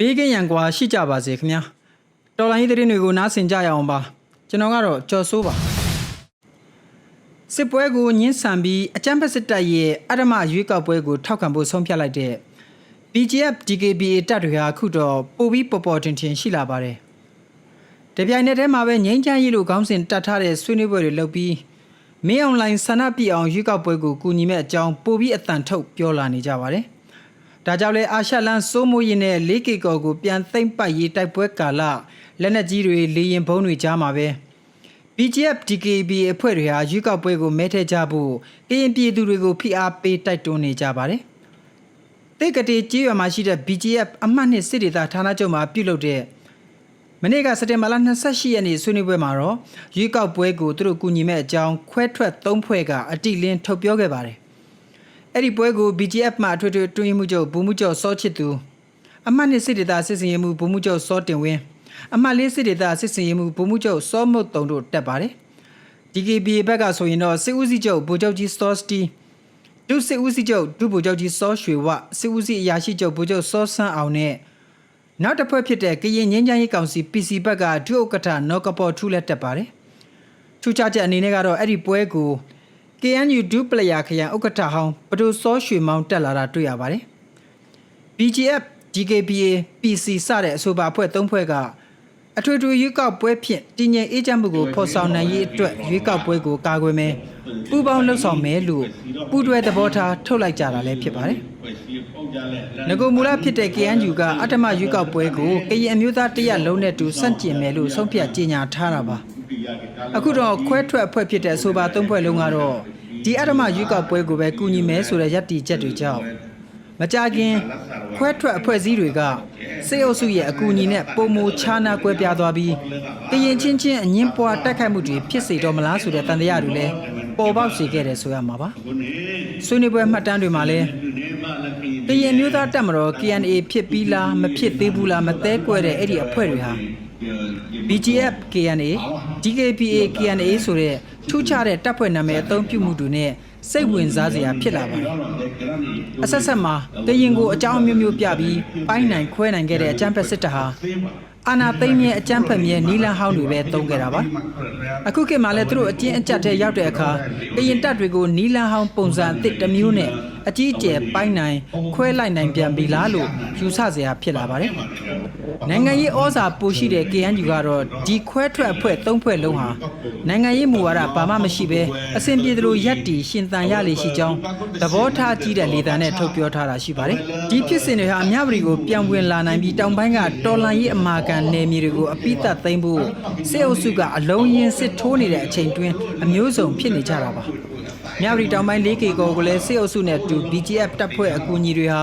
ဘေးကင်းရန်ကွာရှိကြပါစေခင်ဗျာတော်လိုင်းရေးသတင်းတွေကိုနားဆင်ကြရအောင်ပါကျွန်တော်ကတော့ကြော်စိုးပါစစ်ပွဲကိုညှင်းဆန်ပြီးအကြမ်းဖက်စစ်တပ်ရဲ့အဓမ္မရွေးကောက်ပွဲကိုထောက်ခံဖို့ဆုံးဖြတ်လိုက်တဲ့ BGF DKBA တပ်တွေဟာအခုတော့ပိုပြီးပေါ်ပေါ်တင်တင်ရှိလာပါတယ်တပြိုင်နက်တည်းမှာပဲငိမ့်ချမ်းရေးလိုခေါင်းစဉ်တတ်ထားတဲ့ဆွေးနွေးပွဲတွေလုပ်ပြီးမင်းအွန်လိုင်းဆန္ဒပြအောင်ရွေးကောက်ပွဲကိုကူညီမဲ့အကြောင်းပိုပြီးအတန်ထုတ်ပြောလာနေကြပါတယ်။ ဒါကြောင့်လဲအာရှလန်စိုးမိုးရင်နဲ့လေးကီကော်ကိုပြန်သိမ့်ပတ်ရေးတိုက်ပွဲကာလလက်နက်ကြီးတွေလေရင်ဘုံတွေကြားမှာပဲ BGF DKB အဖွဲ့တွေဟာရွေးကောက်ပွဲကိုမဲထည့်ကြဖို့ကရင်ပြည်သူတွေကိုဖိအားပေးတိုက်တွန်းနေကြပါတယ်။တိတ်ကတိကြေးရွာမှာရှိတဲ့ BGF အမှတ်နှစ်စစ်ဒေသဌာနချုပ်မှာပြုလုပ်တဲ့မနေ့ကစက်တင်ဘာလ28ရက်နေ့ဆွေးနွေးပွဲမှာတော့ရွေးကောက်ပွဲကိုသူတို့ကူညီမဲ့အကြောင်းခွဲထွက်၃ဖွဲ့ကအတိလင်းထုတ်ပြောခဲ့ပါတယ်။ အဲ့ဒီပွဲကို BGF မှအထွေထွေတွင်းမှုချုပ်ဘူမှုချုပ်စောချစ်သူအမှတ်နှစ်စစ်ဒေသစစ်စင်ရေးမှုဘူမှုချုပ်စောတင်ဝင်းအမှတ်လေးစစ်ဒေသစစ်စင်ရေးမှုဘူမှုချုပ်စောမုတ်တုံတို့တက်ပါတယ်။ DKB ဘက်ကဆိုရင်တော့စစ်ဦးစီးချုပ်ဗိုလ်ချုပ်ကြီးစောစတီဒုစစ်ဦးစီးချုပ်ဒုဗိုလ်ချုပ်ကြီးစောရွှေဝစစ်ဦးစီးအရာရှိချုပ်ဗိုလ်ချုပ်စောဆန်းအောင်နဲ့နောက်တစ်ဖွဲ့ဖြစ်တဲ့ကရင်ငင်းချမ်းရေးကောင်စီ PC ဘက်ကဒုဥက္ကဋ္ဌနောကပေါ်ထူးလက်တက်ပါတယ်။ထူးခြားချက်အနေနဲ့ကတော့အဲ့ဒီပွဲကို KNU ဒုပလယာခရိုင်ဥက္ကဋ္ဌဟောင်းပဒိုစောရွှေမောင်းတက်လာတာတွေ့ရပါတယ်။ BGF DKBA PC စတဲ့အဆိုပါအဖွဲ့၃ဖွဲ့ကအထွေထွေရွေးကောက်ပွဲဖြင့်တည်ငြိမ်အေးချမ်းမှုကိုဖော်ဆောင်နိုင်ရေးအတွက်ရွေးကောက်ပွဲကိုကာကွယ်မယ်ပူးပေါင်းလှုပ်ဆောင်မယ်လို့ပူးတွဲသဘောထားထုတ်လိုက်ကြတာလည်းဖြစ်ပါတယ်။ငကိုမူလဖြစ်တဲ့ KNU ကအတ္တမရွေးကောက်ပွဲကိုကရင်အမျိုးသားတရက်လုံးနဲ့တူစန့်ကျင်မယ်လို့ဆုံးဖြတ်ကြေညာထားတာပါ။ အခုတော့ခွဲထွက်အဖွဲ့ဖြစ်တဲ့အဆိုပါ၃ဖွဲ့လုံးကတော့ဒီအတ္တမရွေးကောက်ပွဲကိုပဲကူညီမယ်ဆိုတဲ့ယက်တီချက်တွေကြောင့်မကြခင်ခွဲထွက်အဖွဲ့အစည်းတွေကစေအုပ်စုရဲ့အကူအညီနဲ့ပုံမူခြားနာကွဲပြားသွားပြီးကရင်ချင်းချင်းအငင်းပွားတိုက်ခိုက်မှုတွေဖြစ်စေတော့မလားဆိုတဲ့တန်တရားတွေလည်းပေါ်ပေါက်စေခဲ့တယ်ဆိုရမှာပါဆွေးနွေးပွဲမှတ်တမ်းတွေမှာလည်းကရင်မျိုးသားတက်မတော် KNA ဖြစ်ပြီးလားမဖြစ်သေးဘူးလားမသဲကွဲတဲ့အဲ့ဒီအဖွဲ့တွေဟာ BGF KNA DKPA KNA ဆိုတဲ့ထူးခြားတဲ့တပ်ဖွဲ့နာမည်အသုံးပြုမှုတွေနဲ့စိတ်ဝင်စားစရာဖြစ်လာပါတယ်။အဆက်ဆက်မှာကရင်ကိုအကြောင်းအမျိုးမျိုးပြပြီးပိုင်းနိုင်ခွဲနိုင်ခဲ့တဲ့အကြမ်းဖက်စစ်တပ်ဟာ အာနာသိမ့်ရဲ့အကြမ်းဖက်မြဲနီလန်ဟောင်းတွေပဲတုံးခဲ့တာပါ။အခုခေတ်မှာလည်းသူတို့အကျဉ်းအကျပ်ထဲရောက်တဲ့အခါကရင်တပ်တွေကိုနီလန်ဟောင်းပုံစံအသစ်တစ်မျိုးနဲ့အကြီးအကျယ်ပိုင်းနိုင်ခွဲလိုက်နိုင်ပြန်ပြီလားလို့ယူဆစရာဖြစ်လာပါတယ်။နိုင်ငံရေးဩဇာပိုရှိတဲ့ KNU ကတော့ဒီခွဲထွက်အဖွဲ့၃ဖွဲ့လုံးဟာနိုင်ငံရေးမူဝါဒဘာမှမရှိဘဲအစဉ်ပြေသလိုရက်တီရှင်သန်ရလေရှိကြောင်းသဘောထားကြည့်တဲ့လေသံနဲ့ထုတ်ပြောထားတာရှိပါတယ်။ဒီဖြစ်စဉ်တွေဟာအများပြည်ကိုပြောင်းဝင်လာနိုင်ပြီးတောင်ပိုင်းကတော်လန်ရေးအမာခံနယ်မြေတွေကိုအပိသက်သိမ်းဖို့စစ်အုပ်စုကအလုံးရင်စစ်ထိုးနေတဲ့အချိန်တွင်းအမျိုးစုံဖြစ်နေကြတာပါ။မြဝတီတောင်ပိုင်း 4K ကိုကိုလည်းစစ်အုပ်စုနဲ့တူ BGF တပ်ဖွဲ့အကူအညီတွေဟာ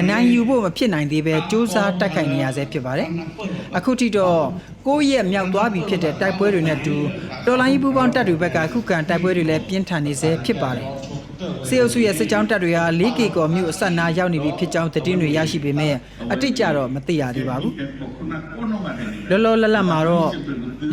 အနိုင်ယူဖို့မဖြစ်နိုင်သေးပဲစ조사တိုက်ခိုက်နေရဆဲဖြစ်ပါတယ်။အခုထိတော့ကိုယ့်ရဲ့မြောက်သွားပြီဖြစ်တဲ့တိုက်ပွဲတွေနဲ့တူတော်လိုင်းပူပေါင်းတပ်တွေဘက်ကအခုခံတိုက်ပွဲတွေလည်းပြင်းထန်နေဆဲဖြစ်ပါတယ်။ စစ်အုပ်စုရဲ့စစ်ကြောင်းတပ်တွေဟာ 4K ကော်မြို့အဆက်နာရောက်နေပြီဖြစ်ကြောင်းသတင်းတွေရရှိပေမဲ့အတိအကျတော့မသိရသေးပါဘူး။လောလောလတ်လတ်မှာတော့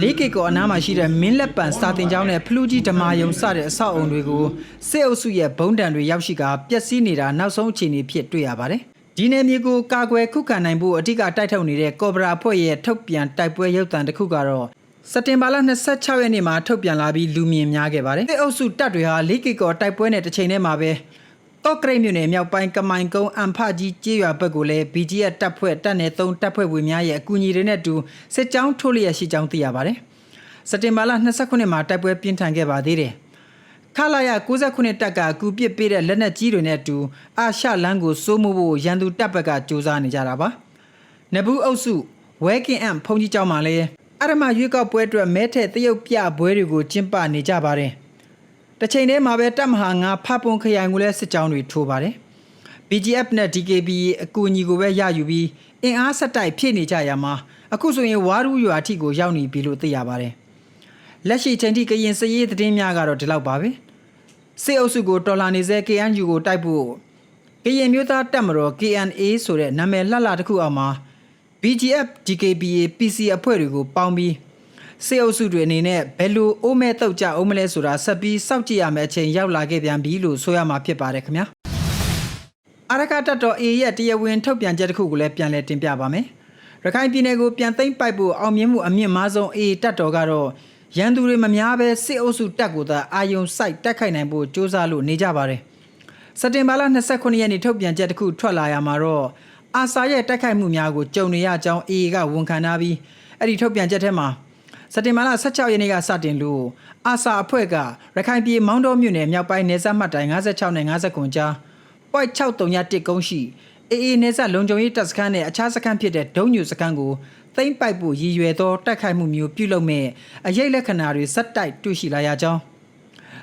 4K ကောအနားမှာရှိတဲ့မင်းလက်ပံစာတင်ကျောင်းနဲ့ဖလူးကြီးဓမာယုံစတဲ့အဆောက်အုံတွေကိုစစ်အုပ်စုရဲ့ဘုံတံတွေရောက်ရှိကပျက်စီးနေတာနောက်ဆုံးအခြေအနေဖြစ်တွေ့ရပါတယ်။ဒီနယ်မြေကိုကာကွယ်ခုခံနိုင်ဖို့အထူးတိုက်ထုတ်နေတဲ့ကော်ဘရာဖွဲ့ရဲ့ထုတ်ပြန်တိုက်ပွဲရုပ်သံတစ်ခုကတော့ စက်တင်ဘာလ26ရက်နေ့မှာထုတ်ပြန်လာပြီးလူမြင်များခဲ့ပါတယ်။စစ်အုပ်စုတပ်တွေဟာ 4K ကောတိုက်ပွဲနဲ့တစ်ချိန်တည်းမှာပဲတော့ကရိတ်မြို့နယ်မြောက်ပိုင်းကမိုင်ကုန်းအန်ဖကြီးကျေးရွာဘက်ကိုလည်း BGF တပ်ဖွဲ့တပ်နယ်3တပ်ဖွဲ့ဝင်များရဲ့အကူအညီတွေနဲ့တူစစ်ကြောင်းထိုးလျက်ရှိကြောင်းသိရပါတယ်။စက်တင်ဘာလ29မှာတိုက်ပွဲပြင်းထန်ခဲ့ပါသေးတယ်။ခလာရ69တပ်ကအကူပစ်ပေးတဲ့လက်နက်ကြီးတွေနဲ့တူအာရှလန်းကိုစိုးမိုးဖို့ရန်သူတပ်ဘက်ကစူးစမ်းနေကြတာပါ။နဘူးအုပ်စုဝဲကင်အမ်ဖုန်ကြီးကျောင်းမှာလည်း အရမရွေးကောက်ပွဲအတွက်မဲထက်တရုတ်ပြပွဲတွေကိုကျင်းပနေကြပါတယ်။တစ်ချိန်တည်းမှာပဲတပ်မဟာငါဖပွန်ခရိုင်ကိုလည်းစစ်ကြောင်းတွေထိုးပါတယ်။ BGF နဲ့ DKB အကူအညီကိုပဲရယူပြီးအင်အားဆက်တိုက်ဖြည့်နေကြရမှာအခုဆိုရင်ဝါရူးရွာထိကိုရောက်နေပြီလို့သိရပါတယ်။လက်ရှိချိန်ထိကရင်စရေးသတင်းများကတော့ဒီလောက်ပါပဲ။စစ်အုပ်စုကိုတော်လာနေစေ KNU ကိုတိုက်ဖို့ကရင်မျိုးသားတပ်မတော် KNA ဆိုတဲ့နာမည်လှလှတစ်ခုအောက်မှာ BGF DKBA PC အဖွဲ့တွေကိုပေါင်းပြီးစေအုပ်စုတွေအနေနဲ့ဘယ်လိုအိုးမဲတုတ်ကြအောင်မလဲဆိုတာဆက်ပြီးစောင့်ကြည့်ရမယ့်အချိန်ရောက်လာခဲ့ပြန်ပြီလို့ဆိုရမှာဖြစ်ပါတယ်ခင်ဗျာအာရကတတ်တော် A ရဲ့တရားဝင်ထုတ်ပြန်ချက်တစ်ခုကိုလည်းပြန်လည်တင်ပြပါမယ်။ရခိုင်ပြည်နယ်ကိုပြန်သိမ်းပိုက်ဖို့အောင်မြင်မှုအမြင့်မားဆုံး A တတ်တော်ကတော့ရန်သူတွေမများပဲစစ်အုပ်စုတပ်ကိုသာအာယုံစိုက်တက်ခိုက်နိုင်ဖို့စ조사လို့နေကြပါတယ်။စက်တင်ဘာလ29ရက်နေ့ထုတ်ပြန်ချက်တစ်ခုထွက်လာရမှာတော့ အာဆာရဲ့တက်ခိုက်မှုများကိုကြုံနေရကြောင်း A ကဝန်ခံထားပြီးအဲ့ဒီထုတ်ပြန်ချက်ထဲမှာစက်တင်ဘာလ16ရက်နေ့ကစတင်လို့အာဆာအဖွဲ့ကရခိုင်ပြည်မောင်းတော်မြို့နယ်မြောက်ပိုင်းနယ်စပ်မှတ်တိုင်56နဲ့59ကြား point 6331ကုန်းရှိအေအေနေဆက်လုံခြုံရေးတပ်စခန်းနဲ့အခြားစခန်းဖြစ်တဲ့ဒုံညူစခန်းကိုသိမ့်ပိုက်ဖို့ရည်ရွယ်သောတိုက်ခိုက်မှုမျိုးပြုလုပ်မဲ့အရေးလက္ခဏာတွေဇက်တိုက်တွေ့ရှိလာရကြောင်း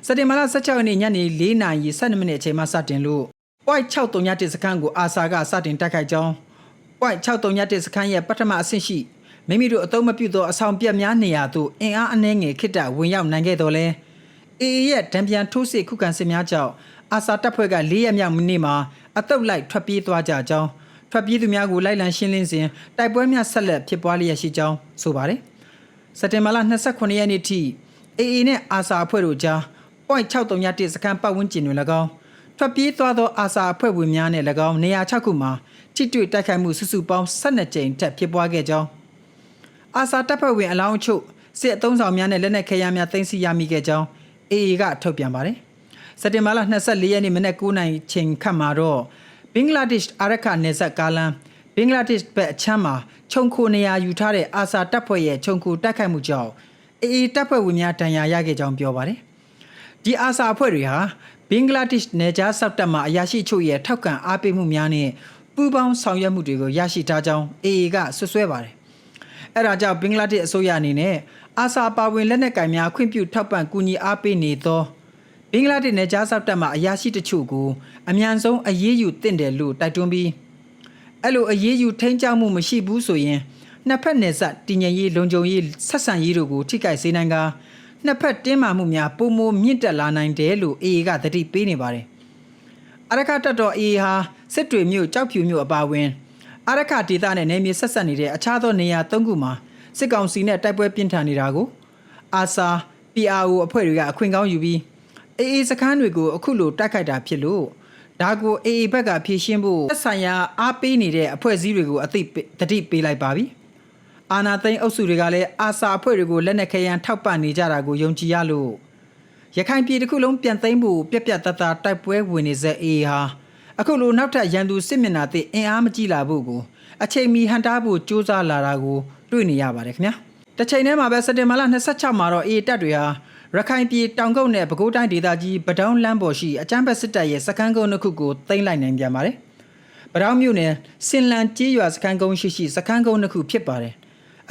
စက်တင်ဘာလ16ရက်နေ့ညနေ4:12မိနစ်အချိန်မှစတင်လို့ point 6331စခန်းကိုအာဆာကစတင်တိုက်ခိုက်ကြောင်း point 6331စခန်းရဲ့ပထမအဆင့်ရှိမိမိတို့အသုံးမပြုသောအဆောင်ပြက်များနေရာသို့အင်အားအနှဲငယ်ခိတ္တဝင်ရောက်နိုင်ခဲ့တော်လဲအေအေရဲ့ဒံပြန်ထိုးစစ်ခုခံစစ်များကြောင့်အာဆာတပ်ဖွဲ့က၄ရက်မြောက်မိနစ်မှာအတုပ်လိုက်ထွက်ပြေးသွားကြကြောင်းထွက်ပြေးသူများကိုလိုက်လံရှင်းလင်းစဉ်တိုက်ပွဲများဆက်လက်ဖြစ်ပွားလျက်ရှိကြောင်းဆိုပါတယ်။စက်တင်ဘာလ29ရက်နေ့ထိအေအေနဲ့အာဆာအဖွဲ့တို့ကြား point 6331စခန်းပတ်ဝန်းကျင်တွင်၎င်း ထွက်ပြေးသွားသောအာဆာအဖွဲ့ဝင်များနဲ့၎င်းနေရာ6ခုမှာထိတွေ့တိုက်ခိုက်မှုစုစုပေါင်း12ကြိမ်ထက်ဖြစ်ပွားခဲ့ကြောင်းအာဆာတပ်ဖွဲ့ဝင်အလောင်းအချို့စစ်အုံဆောင်များနဲ့လက်နက်ခဲယမ်းများတင်စီရမိခဲ့ကြောင်း AA ကထုတ်ပြန်ပါတယ်။စက်တင်ဘာလ24ရက်နေ့မနက်9:00နာရီချိန်ခန့်မှာတော့ဘင်္ဂလားဒေ့ရှ်အာရခနယ်စပ်ကားလမ်းဘင်္ဂလားဒေ့ရှ်ဘက်အချမ်းမှာခြုံခိုနေရာယူထားတဲ့အာဆာတပ်ဖွဲ့ရဲ့ခြုံခိုတိုက်ခိုက်မှုကြောင့် AA တပ်ဖွဲ့ဝင်များတန်ရာရခဲ့ကြောင်းပြောပါတယ်။ဒီအာဆာအဖွဲ့တွေဟာ ဘင်္ဂလားဒေ့ရှ်နယ်ခြားစောက်တပ်မှအရာရှိချို့ရဲ့ထောက်ခံအားပေးမှုများနဲ့ပူးပေါင်းဆောင်ရွက်မှုတွေကိုရရှိထားကြောင်း AA ကဆွဆွဲပါတယ်။အဲ့ဒါကြောင့်ဘင်္ဂလားဒေ့ရှ်အစိုးရအနေနဲ့အာဆာပါဝင်လက်နက်ကင်များခွင့်ပြုထောက်ပံ့ကူညီအားပေးနေသောဘင်္ဂလားဒေ့ရှ်နယ်ကြားစောက်တပ်မှအရာရှိတချို့ကိုအမြန်ဆုံးအရေးယူတင့်တယ်လို့တိုက်တွန်းပြီးအဲ့လိုအရေးယူထိန်းချောက်မှုမရှိဘူးဆိုရင်နှစ်ဖက်နယ်စပ်တည်ငြိမ်ရေးလုံခြုံရေးဆက်ဆံရေးတို့ကိုထိခိုက်စေနိုင်က နှစ်ဖက်တင်းမာမှုများပုံမမြင့်တက်လာနိုင်တယ်လို့ AA ကသတိပေးနေပါတယ်။အရခတပ်တော် AA ဟာစစ်တွေမြို့ကြောက်ဖြူမြို့အပါအဝင်အရခဒေသနဲ့နယ်မြေဆက်ဆက်နေတဲ့အခြားသောနေရာ၃ခုမှာစစ်ကောင်စီနဲ့တိုက်ပွဲပြင်းထန်နေတာကိုအာဆာ PRO အဖွဲ့တွေကအခွင့်ကောင်းယူပြီး AA စခန်းတွေကိုအခုလိုတိုက်ခိုက်တာဖြစ်လို့ဒါကို AA ဘက်ကဖြည့်ရှင်းဖို့သက်ဆိုင်ရာအားပေးနေတဲ့အဖွဲ့အစည်းတွေကိုအသိပေးတတိပေးလိုက်ပါပြီ အာနာသိန်းအုပ်စုတွေကလည်းအာဆာအဖွဲ့တွေကိုလက်နက်ခဲယမ်းထောက်ပံ့နေကြတာကိုယုံကြည်ရလို့ရခိုင်ပြည်တစ်ခုလုံးပြန်သိမ်းဖို့ပြက်ပြက်တသားတိုက်ပွဲဝင်နေစေအေဟာအခုလိုနောက်ထပ်ရန်သူစစ်မျက်နှာသစ်အင်အားမကြီးလာဖို့ကိုအချိန်မီဟန်တာဖို့စူးစမ်းလာတာကိုတွေ့နေရပါတယ်ခင်ဗျာတစ်ချိန်တည်းမှာပဲစက်တင်ဘာလ26မှာတော့အေတပ်တွေဟာရခိုင်ပြည်တောင်ကုတ်နဲ့ပဲခူးတိုင်းဒေသကြီးပဒေါင်းလမ်းပေါ်ရှိအကြမ်းဖက်စစ်တပ်ရဲ့စခန်းကုန်းတစ်ခုကိုသိမ်းလိုက်နိုင်ပြန်ပါတယ်ပဒေါင်းမြို့နယ်စင်လန်ကြေးရွာစခန်းကုန်းရှိရှိစခန်းကုန်းတစ်ခုဖြစ်ပါတယ်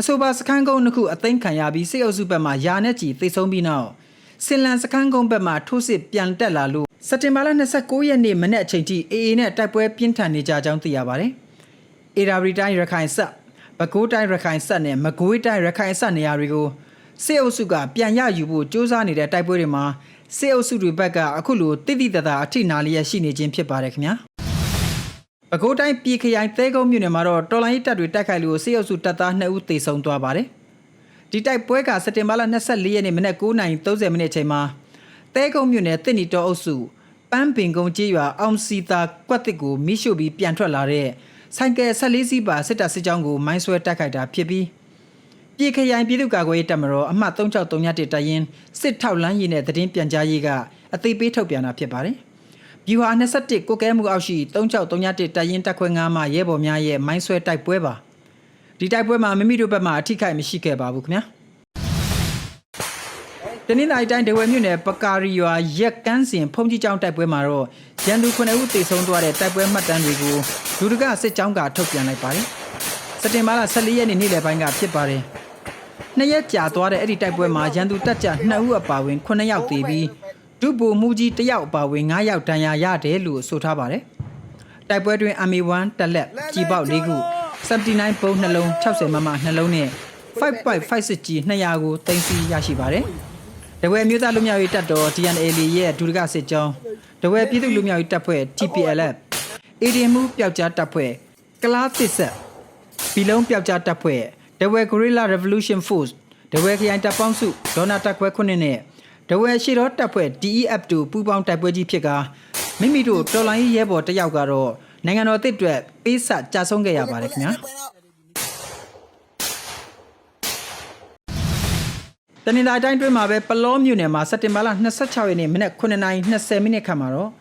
အဆိုပါစခန်းကုန်းတစ်ခုအသိမ်းခံရပြီးစစ်အုပ်စုဘက်မှယာနဲ့ချီသိမ်းဆုံးပြီးနောက်စင်လန်စခန်းကုန်းဘက်မှထိုးစစ်ပြန်တက်လာလို့စက်တင်ဘာလ29ရက်နေ့မနေ့အချိန်ထိ AA နဲ့တိုက်ပွဲပြင်းထန်နေကြကြောင်းသိရပါတယ်။ AA ရီတိုင်းရခိုင်ဆက်ပဲခူးတိုင်းရခိုင်ဆက်နဲ့မကွေးတိုင်းရခိုင်ဆက်နေရာတွေကိုစစ်အုပ်စုကပြန်ရယူဖို့စ조사နေတဲ့တိုက်ပွဲတွေမှာစစ်အုပ်စုတွေဘက်ကအခုလိုတိတိတသာအထိနာလျက်ရှိနေခြင်းဖြစ်ပါတယ်ခင်ဗျာ။ ပဲခူးတိုင်းပြည်ခရိုင်သဲကုန်းမြို့နယ်မှာတော့တော်လိုင်းတပ်တွေတိုက်ခိုက်လို့စစ်အုပ်စုတပ်သား2ဦးသေဆုံးသွားပါတယ်။ဒီတိုက်ပွဲကစက်တင်ဘာလ24ရက်နေ့မနက်9:30မိနစ်အချိန်မှာတဲကုန်းမြို့နယ်တစ်နီတော်အုပ်စုပန်းပင်ကုန်းကျေးရွာအောင်စီတာကွက်တစ်ကိုမိရှို့ပြီးပြန်ထွက်လာတဲ့ဆိုင်ကယ်14စီးပါစစ်တပ်စစ်ကြောင်းကိုမိုင်းဆွဲတိုက်ခိုက်တာဖြစ်ပြီးပြည်ခရိုင်ပြည်သူ့ကာကွယ်ရေးတပ်မတော်အမှတ်3631တရင်စစ်ထောက်လမ်းရည်နဲ့တည်င်းပြန်ကြားရေးကအသိပေးထုတ်ပြန်တာဖြစ်ပါတယ်။ ဗျူဟာ21ကိုကဲမှုအောက်ရှိ3631တရင်တက်ခွဲ9မှရဲဘော်များရဲ့မိုင်းဆွဲတိုက်ပွဲပါ။ဒီတိုက်ပွဲမှာမိမိတို့ဘက်မှအထိခိုက်မရှိခဲ့ပါဘူးခင်ဗျာ။တနင်္လာရီတိုင်းဒေဝယ်မြို့နယ်ပကာရီရွာရက်ကန်းစင်ဖုန်ကြီးကျောင်းတိုက်ပွဲမှာတော့ရန်သူ9ဦးသေဆုံးသွားတဲ့တိုက်ပွဲမှတ်တမ်းတွေကိုဒုဒကစစ်ကြောင်းကထုတ်ပြန်လိုက်ပါတယ်။စက်တင်ဘာလ14ရက်နေ့နေ့လယ်ပိုင်းကဖြစ်ပါတယ်။နှစ်ရက်ကြာသွားတဲ့အဲ့ဒီတိုက်ပွဲမှာရန်သူတပ်ကြ2ဦးအပါအဝင်9ယောက်သေပြီး ဒုဗိုလ်မှူးကြီး1ယောက်အပါအဝင်9ယောက်ဒဏ်ရာရတယ်လို့ဆိုထားပါတယ်။တိုက်ပွဲတွင် Army 1တက်လက်ကြီးပေါက်၄ခု79ပုံနှလုံး60မမနှလုံးနဲ့5.56ကြီး200ကိုတင်စီရရှိပါတယ်။တဝဲမျိုးသားလူမျိုးရေးတပ်တော် DNL ရဲ့ဒုဒကစစ်ကြောင်းတဝဲပြည်သူလူမျိုးရေးတပ်ဖွဲ့ TPLF အေဒီမှုပျောက်ကြားတပ်ဖွဲ့ကလားသစ်ဆက်ဘီလုံးပျောက်ကြားတပ်ဖွဲ့တဝဲ Guerrilla Revolution Force တဝဲခရိုင်တပ်ပေါင်းစုဒေါနာတပ်ခွဲခုနှ စ်နဲ့တဝဲရှိတော်တပ်ဖွဲ့ DEF2 ပူးပေါင်းတိုက်ပွဲကြီးဖြစ်ကမိမိတို့တော်လိုင်းရဲဘော်တစ်ယောက်ကတော့နိုင်ငံတော်အသစ်အတွက်ပေးဆကြာဆုံးခဲ့ရပါတယ်ခင်ဗျာတနင်္လာတိုင်းတွင်းမှာပဲပလောမြို့နယ်မှာစက်တင်ဘာလ26ရက်နေ့မနက်9:20မိနစ်ခန့်မှာတော့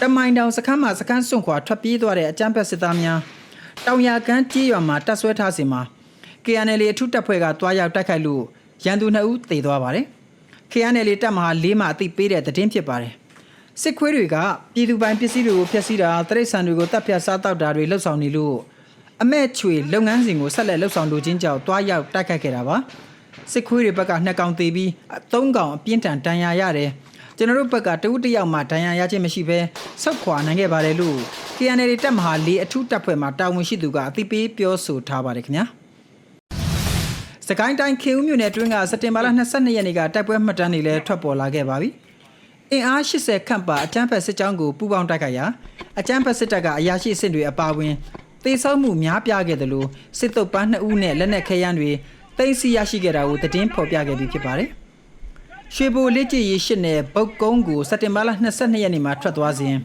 တမိုင်တောင်စခန်းမှာစခန်းစွန့်ခွာထွက်ပြေးသွားတဲ့အကြမ်းဖက်စစ်သားများတောင်ရကန်းကြီးရွာမှာတပ်ဆွဲထားစဉ်မှာ KNL အထူးတပ်ဖွဲ့ကတွားရောက်တိုက်ခိုက်လို့ရန်သူ2ဦးသေသွားပါတယ်။ KNL တပ်မဟာ၄မှာအသိပေးတဲ့သတင်းဖြစ်ပါတယ်။စစ်ခွေးတွေကပြည်သူပိုင်ပစ္စည်းတွေကိုဖျက်ဆီးတာတရိတ်ဆန်တွေကိုတပ်ဖြတ်စားတောက်တာတွေလှုပ်ဆောင်နေလို့အမဲ့ချွေလုပ်ငန်းစဉ်ကိုဆက်လက်လှုပ်ဆောင်လိုခြင်းကြောင့်တွားရောက်တိုက်ခိုက်ခဲ့တာပါ။စစ်ခွေးတွေဘက်ကနှစ်ကောင်သေပြီးသုံးကောင်အပြင်းထန်ဒဏ်ရာရတယ်။ကျွန်တော်တို့ဘက်ကတဦးတစ်ယောက်မှဒဏ်ရာရခြင်းမရှိဘဲဆုတ်ခွာနိုင်ခဲ့ပါတယ်လို့ KNL တပ်မဟာ၄အထူးတပ်ဖွဲ့မှတာဝန်ရှိသူကအသိပေးပြောဆိုထားပါတယ်ခင်ဗျာ။ စကိုင်းတိုင်းခေဦးမြို့နယ်အတွင်းကစက်တင်ဘာလ22ရက်နေ့ကတိုက်ပွဲမှတ်တမ်းတွေလည်းထွက်ပေါ်လာခဲ့ပါပြီ။အင်အား80ခန့်ပါအကြမ်းဖက်စစ်ကြောင်းကိုပူးပေါင်းတိုက်ခိုက်ရာအကြမ်းဖက်စစ်တပ်ကအရာရှိအဆင့်တွေအပါအဝင်သေဆုံးမှုများပြားခဲ့တယ်လို့စစ်တုပ်ပန်း2ဦးနဲ့လက်နက်ခဲယမ်းတွေသိမ်းဆည်းရရှိခဲ့တာကိုသတင်းဖော်ပြခဲ့ပြီးဖြစ်ပါတယ်။ရွှေဘိုလက်ကျရီရှစ်နယ်ပုတ်ကုန်းကိုစက်တင်ဘာလ22ရက်နေ့မှာထွက်သွားစဉ်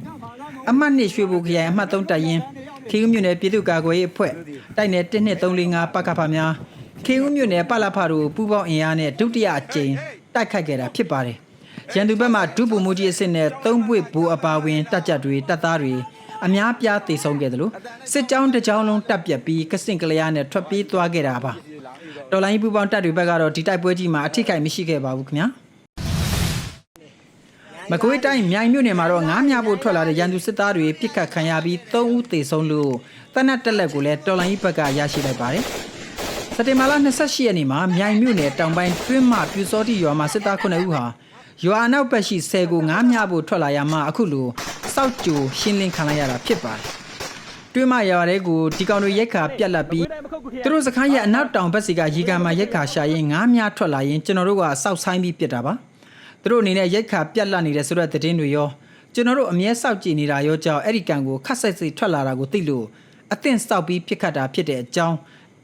အမှတ်နှစ်ရွှေဘိုခရိုင်အမှတ်3တပ်ရင်းခေဦးမြို့နယ်ပြည်သူ့ကာကွယ်ရေးအဖွဲ့တိုက်နယ်12345ပကဖများ ခေဦးမြို့နယ်ပလဖတို့ပူးပေါင်းအင်အားနဲ့ဒုတိယအကြိမ်တိုက်ခိုက်ခဲ့တာဖြစ်ပါတယ်။ရန်သူဘက်မှဒုဗိုလ်မှူးကြီးအဆင့်နဲ့သုံးပွေဘူအပါဝင်တပ်ကြပ်တွေတပ်သားတွေအများပြားတေဆုံးခဲ့တယ်လို့စစ်ကြောင်းတစ်ကြောင်းလုံးတပ်ပြက်ပြီးကစင်ကလျားနဲ့ထွက်ပြေးသွားခဲ့တာပါ။တော်လိုင်းပူးပေါင်းတပ်တွေဘက်ကတော့ဒီတိုက်ပွဲကြီးမှာအထိခိုက်မရှိခဲ့ပါဘူးခင်ဗျာ။မကွေးတိုင်းမြိုင်မြို့နယ်မှာတော့ငားမြဖို့ထွက်လာတဲ့ရန်သူစစ်သားတွေပြစ်ခတ်ခံရပြီး၃ဦးသေဆုံးလို့တနတ်တက်လက်ကိုလည်းတော်လိုင်းဘက်ကရရှိလိုက်ပါတယ်။ စက်တင်ဘာလ28ရက်နေ့မှာမြိုင်မြို့နယ်တောင်ပိုင်းတွင်းမပြူစောတိရွာမှာစစ်သား9ဦးဟာရွာအနောက်ဘက်ရှိဆယ်ကိုငားမြဖို့ထွက်လာရမှအခုလိုစောက်ကြိုရှင်းလင်းခံလိုက်ရတာဖြစ်ပါတယ်။တွင်းမရွာတဲ့ကိုဒီကောင်တွေရက်ခါပြက်လက်ပြီးသူတို့စခန်းရဲ့အနောက်တောင်ဘက်စီကရေကန်မှာရက်ခါရှာရင်ငားမြထွက်လာရင်ကျွန်တော်တို့ကစောက်ဆိုင်ပြီးပြစ်တာပါ။သူတို့အနေနဲ့ရက်ခါပြက်လက်နေတဲ့ဆိုတဲ့သတင်းတွေရောကျွန်တော်တို့အမြဲစောက်ကြည့်နေတာရောကြောင့်အဲ့ဒီကန်ကိုခတ်ဆက်စိတ်ထွက်လာတာကိုသိလို့အသင့်စောက်ပြီးပြစ်ခတ်တာဖြစ်တဲ့အကြောင်း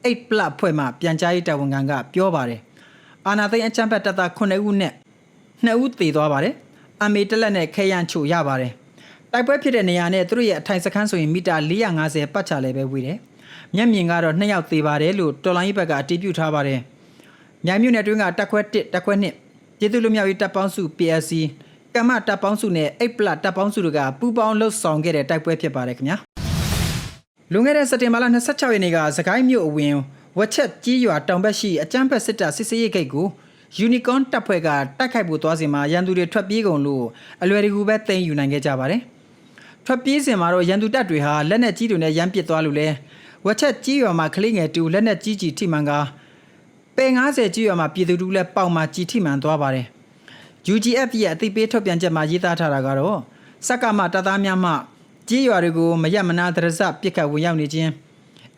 အိတ်ပလတ်ဖွဲ့မှပြန်ကြားရေးတာဝန်ခံကပြောပါတယ်။အာနာသိန်းအချမ်းဘတ်တပ်သား9ဦးနဲ့2ဦးသေသွားပါတယ်။အမေတက်လက်နဲ့ခဲရန်ချိုရပါတယ်။တိုက်ပွဲဖြစ်တဲ့နေရာနဲ့သူတို့ရဲ့အထိုင်စခန်းဆိုရင်မီတာ450ပတ်ချလဲပဲဝေးတယ်။မျက်မြင်ကတော့2ယောက်သေပါတယ်လို့တော်လိုင်းဘက်ကအတည်ပြုထားပါတယ်။မြိုင်မြို့နယ်တွင်းကတက်ခွဲ1တက်ခွဲ2ပြည်သူ့လူမျိုးရေးတပ်ပေါင်းစု PLC ကမ္မတပ်ပေါင်းစုနဲ့အိတ်ပလတ်တပ်ပေါင်းစုတို့ကပူးပေါင်းလှုပ်ဆောင်ခဲ့တဲ့တိုက်ပွဲဖြစ်ပါတယ်ခင်ဗျာ။ လွန်ခဲ့တဲ့စက်တင်ဘာလ26ရက်နေ့ကစကိုင်းမြို့အဝင်ဝက်ချက်ကြီးရွာတောင်ဘက်ရှိအကြမ်းဖက်စစ်တပ်စစ်စေးရိတ်ဂိတ်ကိုယူနီကွန်တပ်ဖွဲ့ကတိုက်ခိုက်ဖို့သွားစဉ်မှာရန်သူတွေထွက်ပြေးကုန်လို့အလွယ်တကူပဲတင်ယူနိုင်ခဲ့ကြပါတယ်။ထွက်ပြေးစဉ်မှာတော့ရန်သူတပ်တွေဟာလက်နက်ကြီးတွေနဲ့ရမ်းပစ်သွားလို့လဲဝက်ချက်ကြီးရွာမှာကလေးငယ်တူလက်နက်ကြီးကြီးထိမှန်ကပေ90ကြီးရွာမှာပြည်သူတူလည်းပေါင်မှာကြီးထိမှန်သွားပါတယ်။ UGF ရဲ့အသိပေးထုတ်ပြန်ချက်မှာရေးသားထားတာကတော့စက်ကမတပ်သားများမှ ကြေးရွာတွေကိုမရမနာတရဇပစ်ခတ်ဝင်ရောက်နေခြင်း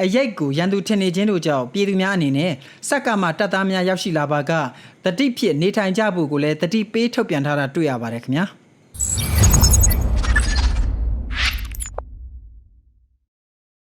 အရိတ်ကိုရန်သူထင်နေခြင်းတို့ကြောင့်ပြည်သူများအနေနဲ့စက်ကမတပ်သားများရောက်ရှိလာပါကတတိဖြစ်နေထိုင်ကြဖို့ကိုလည်းတတိပေးထုတ်ပြန်ထားတာတွေ့ရပါတယ်ခင်ဗျာ